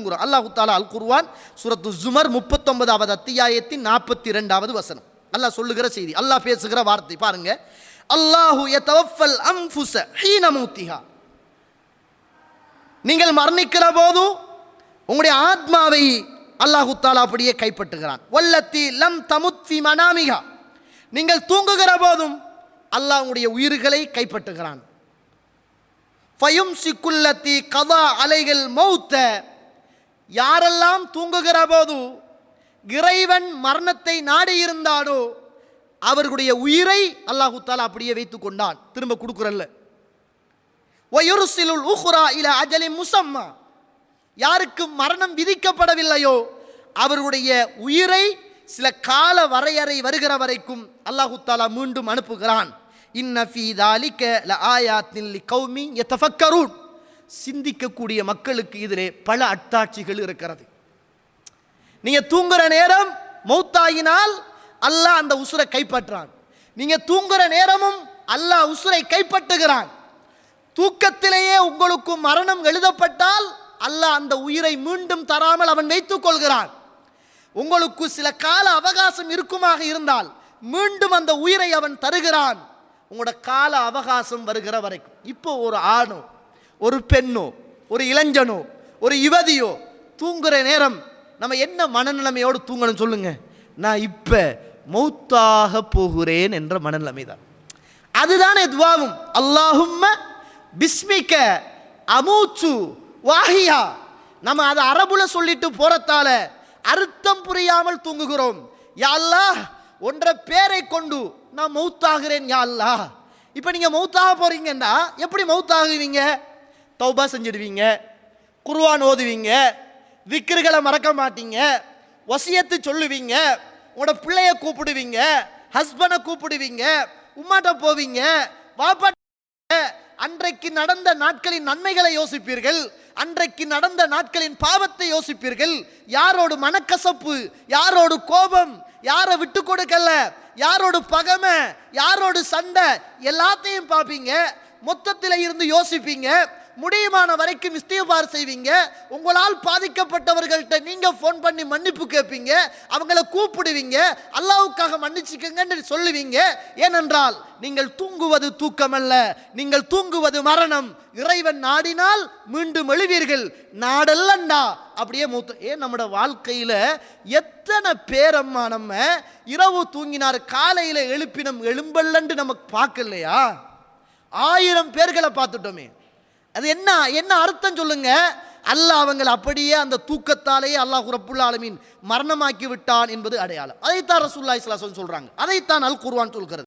அல்லாஹு தாலா அல் குர்வான் சுரத்து ஜுமர் முப்பத்தொன்பதாவது அத்தியாயத்தின் நாற்பத்தி ரெண்டாவது வசனம். அல்லாஹ் சொல்லுகிற செய்தி அல்லாஹ் பேசுகிற வார்த்தை. பாருங்க. அல்லாஹு யதவஃபல் அம்ஃபுஸ ஹீன மூத்திஹா. நீங்கள் மரணிக்கிற போது உங்களுடைய ஆத்மாவை அல்லாஹு தாலா அப்படியே கைப்பற்றுகிறான். வல்லத்தி லம் தமுத்தி மனாமிகா நீங்கள் தூங்குகிற போதும் அல்லாஹ் உங்களுடைய உயிர்களை கைப்பற்றுகிறான். ஃபயும் சிக்குல்லத்தி கதா அலைகள் மௌத்த. யாரெல்லாம் தூங்குகிற போது இறைவன் மரணத்தை நாடி அவர்களுடைய உயிரை அல்லாஹு தாலா அப்படியே வைத்து கொண்டான். திரும்ப கொடுக்குறல்ல. ஒயுருசிலுல் உஹ்ரா இல அஜலி முசம்மா. யாருக்கு மரணம் விதிக்கப்படவில்லையோ அவர்களுடைய உயிரை சில கால வரையறை வருகிற வரைக்கும் அல்லாஹு தாலா மீண்டும் அனுப்புகிறான். இன்ன ஃபீ ல ஆயாத்தின் கௌமி எத்தஃபக்கரூன் சிந்திக்கக்கூடிய மக்களுக்கு இதிலே பல அட்டாட்சிகள் இருக்கிறது. நீங்க தூங்குற நேரம் மௌத்தாயினால் அல்லாஹ் அந்த உசுரை கைப்பற்றான். நீங்க தூங்குற நேரமும் அல்லாஹ் உசுரை கைப்பற்றுகிறான். தூக்கத்திலேயே உங்களுக்கு மரணம் எழுதப்பட்டால் அல்லாஹ் அந்த உயிரை மீண்டும் தராமல் அவன் வைத்துக் கொள்கிறான். உங்களுக்கு சில கால அவகாசம் இருக்குமாக இருந்தால் மீண்டும் அந்த உயிரை அவன் தருகிறான். உங்களோட கால அவகாசம் வருகிற வரைக்கும். இப்போ ஒரு ஆணும் ஒரு பெண்ணோ ஒரு இளைஞனோ ஒரு யுவதியோ தூங்குகிற நேரம் நம்ம என்ன மனநிலைமையோடு தூங்கணும் சொல்லுங்க. நான் இப்போ மௌத்தாக போகிறேன் என்ற மனநிலைமை தான் அதுதானே துவாவும். அல்லாஹும்ம பிஸ்மிக்க அமூச்சு வாஹியா. நம்ம அதை அரபுல சொல்லிட்டு போகிறத்தால அர்த்தம் புரியாமல் தூங்குகிறோம். யாழ்லா ஒன்ற பேரை கொண்டு நான் மௌத்தாகிறேன் யா அல்லாஹ். இப்போ நீங்கள் மௌத்தாக போகிறீங்கன்னா எப்படி மௌத்தாகுவீங்க? தௌபா செஞ்சிடுவீங்க. குருவான் ஓதுவீங்க. விக்கிர்களை மறக்க மாட்டீங்க. வசியத்து சொல்லுவீங்க. உங்களோட பிள்ளைய கூப்பிடுவீங்க. ஹஸ்பண்டை கூப்பிடுவீங்க. உமாட்ட போவீங்க. வாப்பாட்ட அன்றைக்கு நடந்த நாட்களின் நன்மைகளை யோசிப்பீர்கள். அன்றைக்கு நடந்த நாட்களின் பாவத்தை யோசிப்பீர்கள். யாரோடு மனக்கசப்பு யாரோடு கோபம் யாரை விட்டு கொடுக்கல யாரோடு பகமை யாரோடு சண்டை எல்லாத்தையும் பார்ப்பீங்க. மொத்தத்தில் இருந்து யோசிப்பீங்க. முடியுமான வரைக்கும் இஸ்தியபார் செய்வீங்க. உங்களால் பாதிக்கப்பட்டவர்கள்ட்ட நீங்கள் ஃபோன் பண்ணி மன்னிப்பு கேட்பீங்க. அவங்கள கூப்பிடுவீங்க. அல்லாவுக்காக மன்னிச்சுக்கங்கன்னு சொல்லுவீங்க. ஏனென்றால் நீங்கள் தூங்குவது தூக்கமல்ல. நீங்கள் தூங்குவது மரணம். இறைவன் நாடினால் மீண்டும் எழுவீர்கள். நாடல்லண்டா. அப்படியே மூத்த ஏன் நம்மட வாழ்க்கையில் எத்தனை பேரம்மா நம்ம இரவு தூங்கினார் காலையில் எழுப்பினம் எழும்பல்லன்னு நமக்கு பார்க்கலையா? ஆயிரம் பேர்களை பார்த்துட்டோமே. அது என்ன என்ன அர்த்தம் சொல்லுங்க? அல்லாஹ் அவங்களை அப்படியே அந்த தூக்கத்தாலேயே அல்லாஹ் ரப்புல் ஆலமின் மரணமாக்கி விட்டான் என்பது அடையாளம். அதைத்தான் ரசூல்லாய் சொல்றாங்க. அதைத்தான் அல் குர்வான் சொல்கிறது.